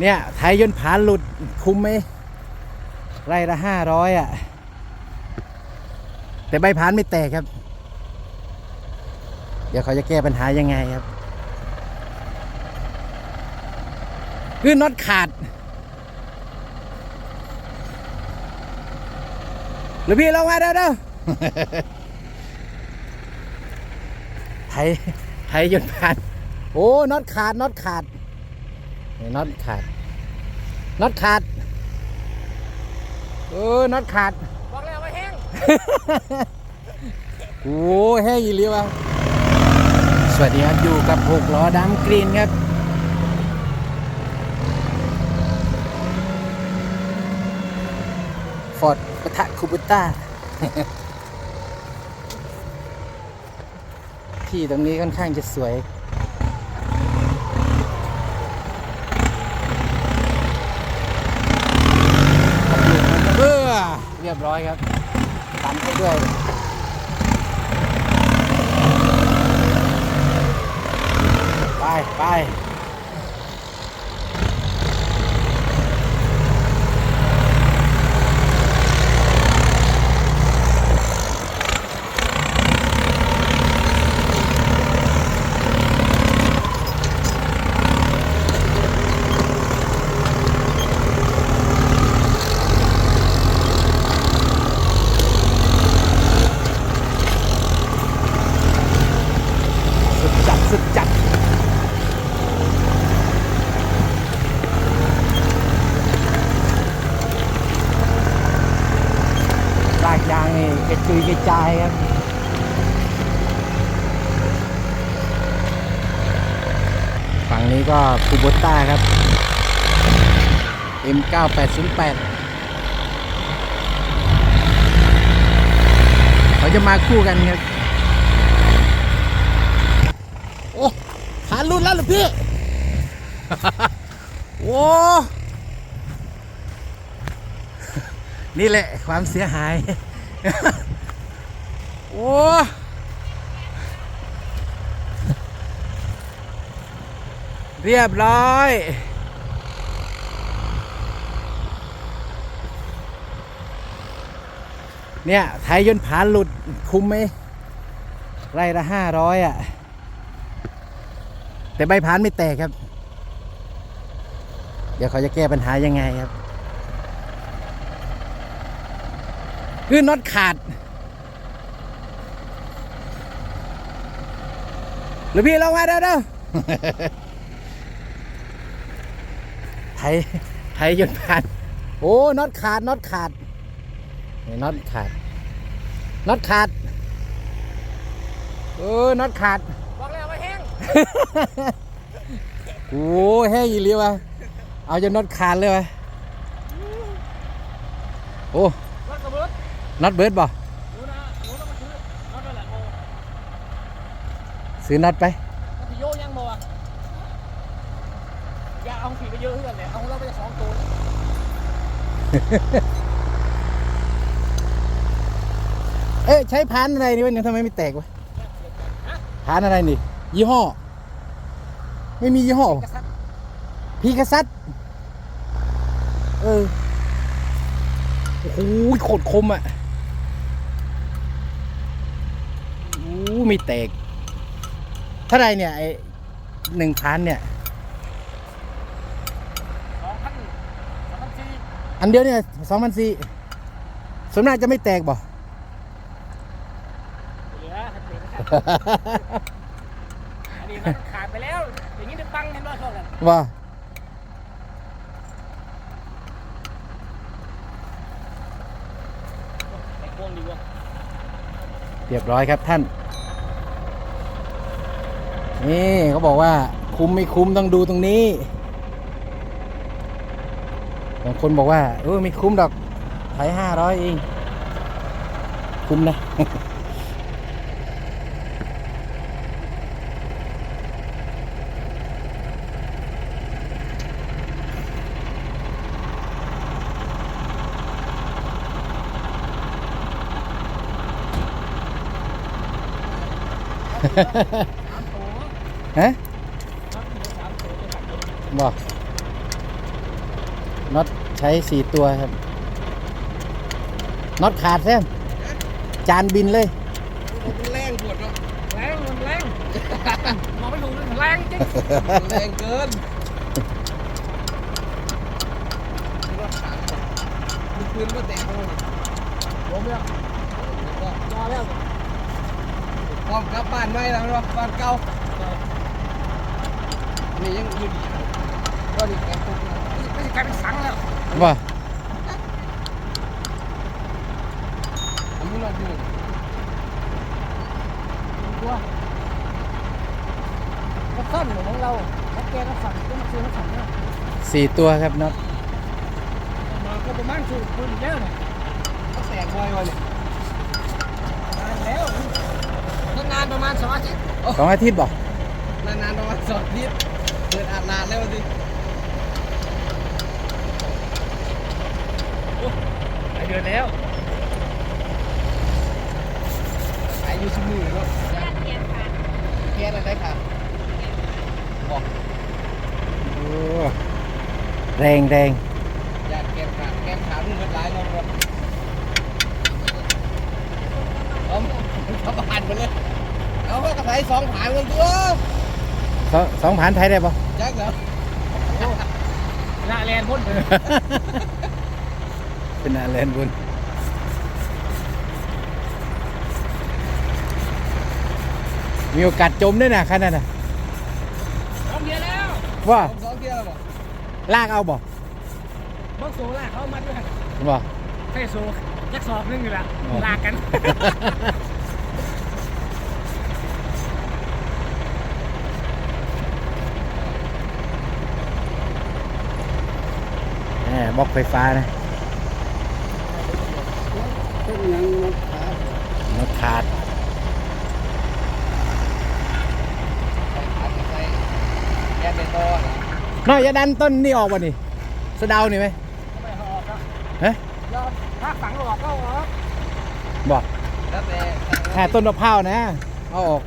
เนี่ยไทยยนต์ผานหลุดคุ้มไหมไร่ละห้าร้อยอะ แต่ใบผานไม่แตกครับ เดี๋ยวเขาจะแก้ปัญหายังไงครับ คือน็อตขาด หรือพี่ลงมาเด้อเด้อไทยไทยยนต์ผ่าน โอ้น็อตขาดน็อตขาด นี่น็อตขาดน็อตขาดเออน็อตขาดบอกแล้วว่าแห้งโอ้แห้งอีเลียวะสวัสดีครับอยู่กับหกล้อดำกรีนครับฟอร์ดปะทะคูบูต้าที่ตรงนี้ค่อนข้างจะสวย เบื่อ เรียบร้อยครับตามไปด้วยไปไปสุดจัดสุดจัด ลากยางนี่ก ระจุยกระจายครับฝั่งนี้ก็คูโบต้าครับ M9808 เขาจะมาคู่กันครับ โอ้ขารุ่นแล้วเหรอพี่ โอ้ นี่แหละความเสียหาย โอ้เรียบร้อย เนี่ย ไทยยนต์ผานหลุดคุ้มไหมไร่ละห้าร้อยอะ แต่ใบผานไม่แตกครับ เดี๋ยวเขาจะแก้ปัญหายังไงครับ คือน็อตขาด หรือพี่ลงมาเด้อเด้อไทยไทยยนต์ผ่านโอ้น็อตขาดน็อตขาดนี่น็อตขาดน็อตขาดเออน็อตขาดบอกแล้วว่าแห้งโอ้แห้งอีเลียวะเอาจนน็อตขาดเลยวะโอ้รถกระเบิดน็อตเบิร์ดบ่ หนูนะหนูต้องมาซื้อรถนั่นแหละโม ซื้อน็อตไปก็ที่โยยังโมอะอย่าเอาผีไปเยอะเพื่อนเลยเอาเราไปสองตัวเอ๊ะใช้พานอะไรนี่วะเนี่ยทำไมไม่แตกวะฮะพานอะไรนี่ยี่ห้อ ไม่มียี่ห้อ กระซับพีกซัตเออ โอ้โหโคตรคมอะ โอ้ไม่แตก เท่าไหรเนี่ยไอหนึ่งพันเนี่ย สองพันสองพันสี่อันเดียวเนี่ยสองพันสี่ส่วนมากจะไม่แตกบ่ เหลือหัดเบรกนะครับอันนี้มันขาดไปแล้ว อย่างนี้จะปังเห็นว่าชอบกันว่าไอ้พวงดีวะเรียบร้อยครับท่าน นี่เขาบอกว่าคุ้มไม่คุ้มต้องดูตรงนี้ บางคนบอกว่าเออไม่คุ้มดอกไถห้าร้อยเอง คุ้มนะสาฮะสามตัวสา มตัวจะขัดเลยบอกน็อตใช้สี่ตัวครับน็อตขาดแท้จานบินเลยมันแรงปวดเนาะแรงมันแรงมองไม่ถูกเลยมันแรงจริงมันแรงเกินรถขาดมันปืนก็แตกเลยผมเนี่ยก็รอแล้วพร้อมกลับบ้านไหมล่ะเนาะบ้านเก่า นี่ยังอยู่ดีก็ดีแกปุ๊บนะไม่ใช่กลายเป็นสังแล้วว่าอันนี้เราอยู่ตัวก็สั้นเหมือนของเราถ้าแกก็สั่นก็มาซื้อมาสั่นเนี่ยสี่ตัวครับน็อตมาก็ประมาณสูบปืนอีกแล้วเนี่ยก็แตกบ่อยวันเนี่ยนานแล้วตั้งนานประมาณสองอาทิตย์สองอาทิตย์บอกนานๆประมาณสองอาทิตย์ เปิดอาบน้ำแล้วสิหลายเดือนแล้วขายอยู่ชั่วโมงเนาะแค่นั้นได้ค่ะบอกโอ้แรงแรงอยากแก้มขาดแก้มขาดมันหลายเนาะครับเอาเข้าบ้านไปเลย เอาก็กระไสสองผานกันตัว สองสองผ่านไทยได้ปะจักเหรอหน้าแลนพ้นเลยเป็นอะไรบุญมีโอกาสจมด้วยนะขนาดน่ะพร้อมเดียวแล้วว่าสองสองเที่ยวแล้วบ่ลากเอาบ่บอกโซล่าเขามาด้วยบ่ใช่โซยักษ์สอบนึงอยู่ละลากกัน แหม บล็อกไฟฟ้านะเป็นยังรถขาน็อตขาดใส่ขาดใส่แก้มเป็นตัวน้อยอย่าดันต้นนี่ออกบ่นี่สะเดานี่ไหมไม่ออกแล้วฮะยอมถ้าฝังออกก็ออกบ่แล้วแต่แค่ต้นมะพร้าวนะเอาออก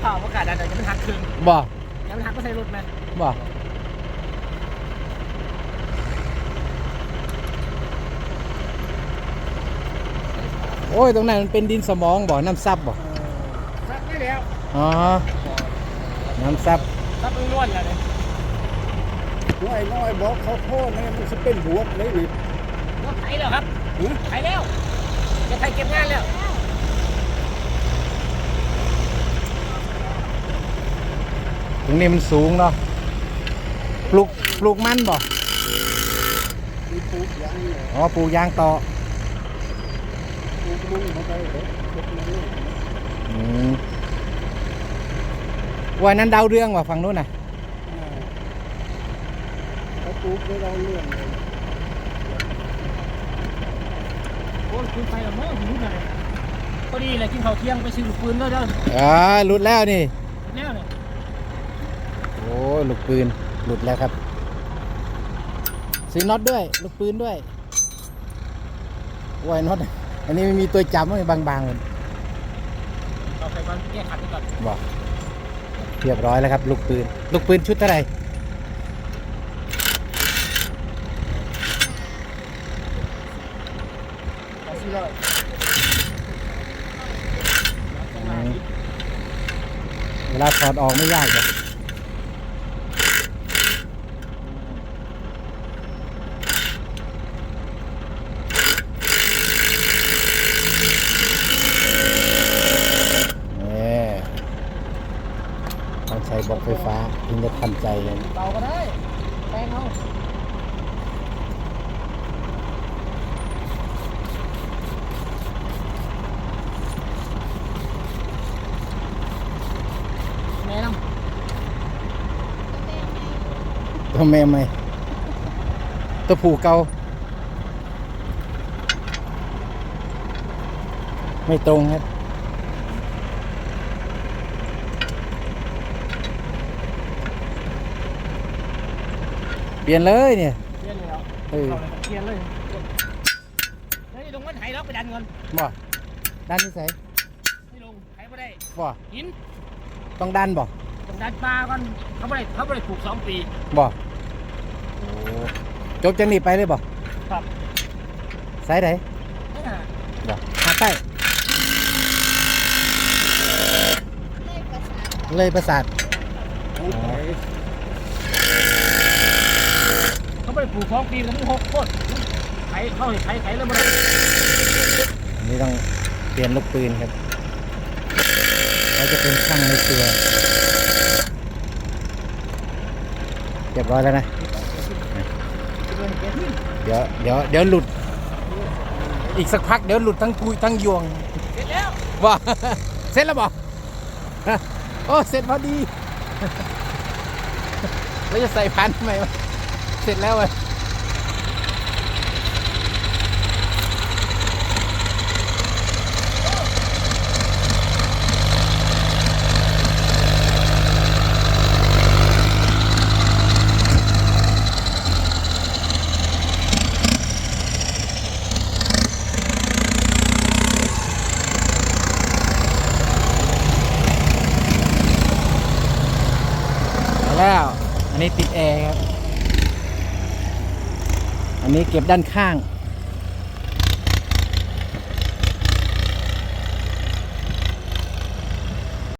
เผาประกาศอะไรจะมันหักคืนบ่จะ มันหักก็ใส่รถไหมบ่โอ้ย ตรงนั้นมันเป็นดินสมองบ่ น้ำซับบ่ ซักไม่แล้วอ๋อ น้ำซับ ซักล้วนๆแล้วเนี่ยน้อยน้อยบอกเขาโทษนะมันจะเป็นบวกเลยนี่รถไถแล้วครับไถแล้วจะไถเก็บงานแล้ว ตรงนี้มันสูงเนาะปลูกปลูกมันบ่มีปลูกยางเนี่ยอ๋อปลูกยางต่อปลูกมันเข้าไปเด้อปลูกมันนี่อืมวันนั้นดาวเรืองว่ะฝั่งนู้นน่ะอ่าเขาปลูกได้เราเรื่องเลยโอ้ยคุณไปแล้วมั้งหิวเลยพอดีเลยกินข้าวเที่ยงไปซื้อลูกปืนแล้วเด้ออ่าหลุดแล้วนี่แล้วเนี่ยโอ้ลูกปืนหลุดแล้วครับซื้อน็อตด้วย ลูกปืนด้วยโอ้ยน็อตอันนี้ไม่มีตัวจับไม่บางๆเลยเอาไปก่อนแก้ขัดไปก่อนบอกเรียบร้อยแล้วครับ ลูกปืน ลูกปืนชุดเท่าไหร่เอาซื้อแล้วอืมเวลาถอดออกไม่ยากหรอกนี่ต้องใช้บล็อกไฟฟ้าถึงจะทันใจเลย เตาก็ได้แปลงเอาแม่น้ำ ตัวแม่ไหมตัวผูเกาไม่ตรงครับเปลี่ยนเลยเนี่ยเปลี่ยนเลยเหรอเออเอาเลยเปลี่ยนเลยแล้วนี่ลงมาไถแล้วไปดันเงินบ่ด้านนี้ใส่ไม่ลงไถไม่ได้บ่หินต้องด้านบ่ต้องดัดปลาก่อนเขาไม่ได้เขาไม่ได้ปลูกสองปีบอกโอ้ จบจังนี้ไปเลยบอกครับสายไหนนี่น่ะบอกหาใต้เลยประสาทอ๋อเขาไม่ได้ปลูกสองปีมันหกโคตรไถเข้าไถไถแล้วมันอันนี้ต้องเปลี่ยนลูกปืนครับเขาจะเป็นช่างในตัวเรียบร้อยแล้วนะ เดี๋ยวเดี๋ยวเดี๋ยวหลุด อีกสักพักเดี๋ยวหลุดทั้งกุยทั้งยวงเสร็จแล้วว่าเสร็จแล้วบอกโอ้เสร็จพอดี แล้วจะใส่พันทำไมวะเสร็จแล้วเว้ยมาแล้ว อันนี้ติดแอร์ครับอันนี้เก็บด้านข้าง